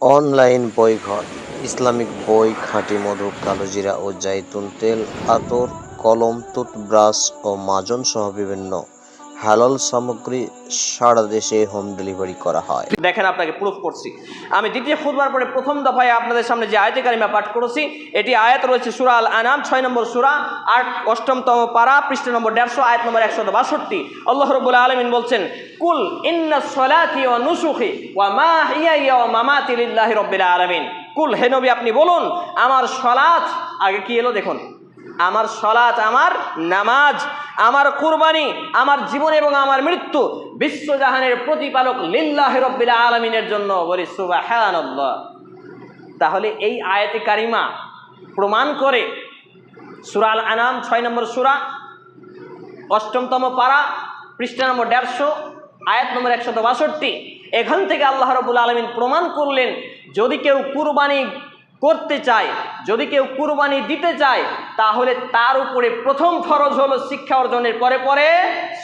Online বইঘর, Islamic বই, খাঁটি মধু, কালোজিরা ও জাইতুন তেল, আতর, কলম, টুথব্রাশ ও মাজন সহ বিভিন্ন হালাল সামগ্রী সারা দেশে হোম ডেলিভারি করা হয়। দেখেন আপনাকে প্রুফ করছি। আমি দ্বিতীয় খুদবার পরে প্রথম দফায় আপনাদের সামনে যে আয়তে কারিমা পাঠ করেছি, এটি আয়াত রয়েছে সুরা আল আনাম ছয় নম্বর সুরা, আট অষ্টমতম পারা, পৃষ্ঠ নম্বর দেড়শো, আয়াত নম্বর একশো বাষট্টি। আল্লাহ রবুল্লা আলমিন বলছেন, কুল ইন্না সলাতি ও নুসুখি ওয়া মা হিয়া ইয়া ওয়া মামাতি লিল্লাহি রব্বিল কুল, হে নবী, আপনি বলুন, আমার সলাত আগে কি এলো দেখুন, আমার সলাত আমার নামাজ আমার কুরবানি, আমার জীবন এবং আমার মৃত্যু বিশ্বজাহানের প্রতিপালক লিল্লাহ রব্বিল আলমিনের জন্য বলি সুবাহানাল্লাহ। তাহলে এই আয়াতে কারিমা প্রমাণ করে সুরাল আনাম ছয় নম্বর সুরা, অষ্টমতম পারা, পৃষ্ঠা নম্বর দেড়শো, আয়াত নম্বর একশত বাষট্টি। এখান থেকে আল্লাহ রবুল আলমিন প্রমাণ করলেন, যদি কেউ কুরবানি করতে চায়, যদি কেউ কুরবানি দিতে চায়, তাহলে তার উপরে প্রথম ফরজ হলো শিক্ষা অর্জনের পরে পরে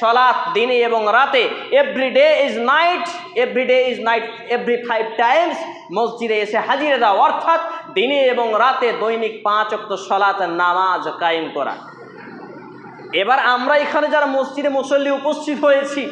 সলাৎ দিনে এবং রাতে। Every day is night every day is night every five times মসজিদে এসে হাজিরে দাও অর্থাৎ দিনে এবং রাতে দৈনিক পাঁচ অক্ত সলাৎ নামাজ কায়েম করা। এবার আমরা এখানে যারা মসজিদে মুসল্লি উপস্থিত হয়েছি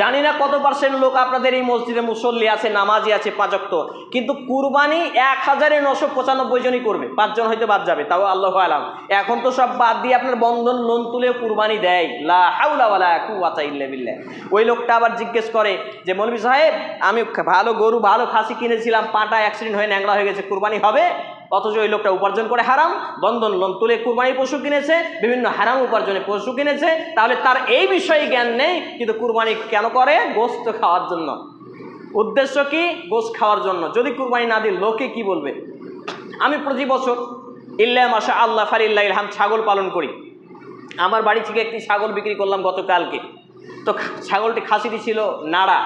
জানি না কত পার্সেন্ট লোক আপনাদের এই মসজিদে মুসল্লি আছে, নামাজি আছে পাঁচক্ত কিন্তু কুরবানি এক হাজারে নশো পঁচানব্বই জনই করবে। পাঁচজন হয়তো বাদ যাবে, তাও আল্লাহ আলাম। এখন তো সব বাদ দিয়ে আপনার বন্ধন লোন তুলে কুরবানি দেয়। লা হাউলা ওয়ালা কুওয়াতা ইল্লা বিল্লাহ। ওই লোকটা আবার জিজ্ঞেস করে যে, মৌলভী সাহেব, আমি ভালো গরু, ভালো খাসি কিনেছিলাম, পাটা অ্যাক্সিডেন্ট হয়ে ন্যাংরা হয়ে গেছে, কুরবানি হবে? অথচ ওই লোকটা উপার্জন করে হারাম, বন্ধন লোন তুলে কুরবানি পশু কিনেছে, বিভিন্ন হারাম উপার্জনে পশু কিনেছে, তাহলে তার এই বিষয়ে জ্ঞান নেই, কিন্তু কুরবানি কেন করে? গোস্ত খাওয়ার জন্য। উদ্দেশ্য কি? গোস্ত খাওয়ার জন্য। যদি কুরবানি না দিই, লোকে কি বলবে? আমি প্রতি বছর ইল্লা মাসা আল্লাহ ফালিল্লাহ ইলহাম ছাগল পালন করি। আমার বাড়ি থেকে একটি ছাগল বিক্রি করলাম গতকালকে। তো ছাগলটি খাসিটি ছিল নাড়া।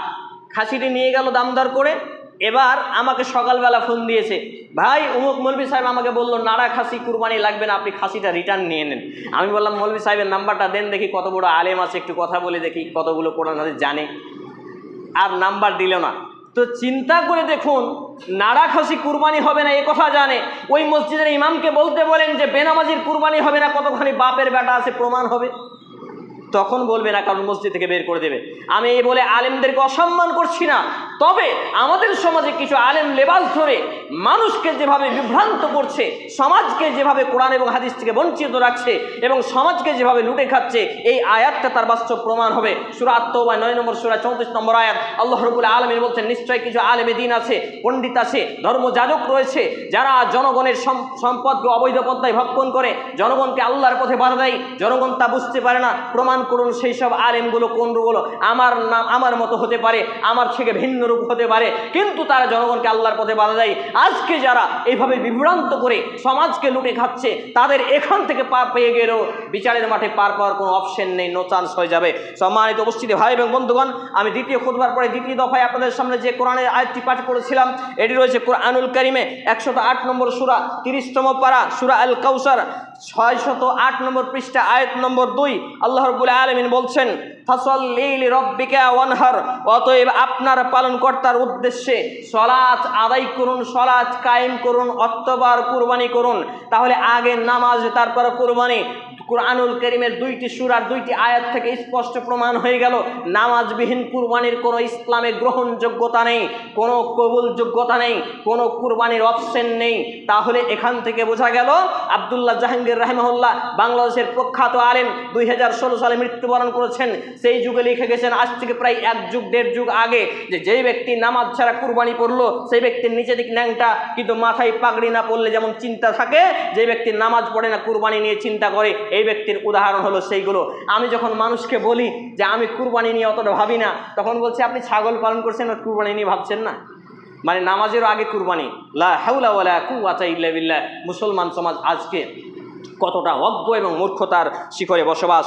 খাসিটি নিয়ে গেল দামদার করে এবার আমাকে সকালবেলা ফোন দিয়েছে, ভাই অমুক মৌলবি সাহেব আমাকে বলল, নাড়া খাসি কুরবানি লাগবে না, আপনি খাসিটা রিটার্ন নিয়ে নেন। আমি বললাম মৌলবি সাহেবের নাম্বারটা দেন, দেখি কত বড় আলেম আছে, একটু কথা বলে দেখি কতগুলো কোরআন হাদিস জানে। আর নাম্বার দিল না। তো চিন্তা করে দেখুন, নাড়া খাসি কুরবানি হবে না, এ কথা জানে। ওই মসজিদের ইমামকে বলতে বলেন যে, বেনামাজির কুরবানি হবে না, কতখানি বাপের বেটা আছে, প্রমাণ হবে। তখন বলবে না, কারণ মসজিদ থেকে বের করে দেবে। আমি এই বলে আলেমদেরকে অসম্মান করছি না। তবে আমাদের সমাজে কিছু আলেম লেবাস ধরে মানুষকে যেভাবে বিভ্রান্ত করছে, সমাজকে যেভাবে কোরআন এবং হাদিস থেকে বঞ্চিত রাখছে এবং সমাজকে যেভাবে লুটে খাচ্ছে, এই আয়াতটা তার বাস্তব প্রমাণ হবে। সুরা আত্মবা নয় নম্বর সুরা, চৌত্রিশ নম্বর আয়াত। আল্লাহ রবুল আলমিন বলছেন, নিশ্চয় কিছু আলেমে দিন আছে, পণ্ডিত আছে, ধর্মযাজক রয়েছে, যারা জনগণের সম্পদকে অবৈধ পন্থায় ভক্ষণ করে, জনগণকে আল্লাহর পথে বাধা দেয়। জনগণ তা বুঝতে পারে না, প্রমাণ করুন, সেই সব আলেমগুলো কোন রূপগুলো? আমার নাম, আমার মতো হতে পারে, আমার থেকে ভিন্ন রূপ হতে পারে, কিন্তু তারা জনগণকে আল্লাহর পথে বাধা দেয়। আজকে যারা এইভাবে বিভ্রান্ত করে সমাজকে লুটে খাচ্ছে, তাদের এখান থেকে পার পেয়ে গেলেও বিচারের মাঠে পার পাওয়ার কোনো অপশন নেই নো চান্স হয়ে যাবে। সম্মানিত উপস্থিতি, ভাই এবং বন্ধুগণ, আমি দ্বিতীয় খুদবার পরে দ্বিতীয় দফায় আপনাদের সামনে যে কোরআনের আয়াতটি পাঠ করেছিলাম, এটি রয়েছে কোরআনুল করিমে একশত আট নম্বর সুরা, তিরিশতম পারা, সুরা আল কাউসার ছয়শত আট নম্বর পৃষ্ঠা, আয়াত নম্বর দুই, আল্লাহ রবুল আলমিন বলছেন অতএব আপনার পালনকর্তার উদ্দেশ্যে সলাচ আদায় করুন সলাচ কায়েম করুন অত্তবার কুরবানি করুন। তাহলে আগে নামাজ, তারপর কুরবানি। কোরআনুল করিমের দুইটি সুরার দুইটি আয়াত থেকে স্পষ্ট প্রমাণ হয়ে গেল, নামাজবিহীন কুরবানির কোনো ইসলামে গ্রহণযোগ্যতা নেই, কোনো কবুলযোগ্যতা নেই, কোনো কুরবানির অপশন নেই। তাহলে এখান থেকে বোঝা গেল, আবদুল্লাহ জাহাঙ্গীর রাহমহল্লা বাংলাদেশের প্রখ্যাত আলেম, দুই হাজার ষোলো সালে মৃত্যুবরণ করেছেন। সেই যুগে লিখে গেছেন, আজ থেকে প্রায় এক যুগ, দেড় যুগ আগে যে যেই ব্যক্তি নামাজ ছাড়া কুরবানি পড়ল, সেই ব্যক্তির নিচে দিক ন্যাংটা, কিন্তু মাথায় পাগড়ি না পড়লে যেমন চিন্তা থাকে, যে ব্যক্তি নামাজ পড়ে না, কুরবানি নিয়ে চিন্তা করে, এই ব্যক্তির উদাহরণ হলো সেইগুলো। আমি যখন মানুষকে বলি যে আমি কুরবানি নিয়ে অতটা ভাবি না, তখন বলছে, আপনি ছাগল পালন করছেন, আর কুরবানি নিয়ে ভাবছেন না? মানে নামাজেরও আগে কুরবানি। মুসলমান সমাজ আজকে কতটা অজ্ঞ এবং মূর্খতার শিখরে বসবাস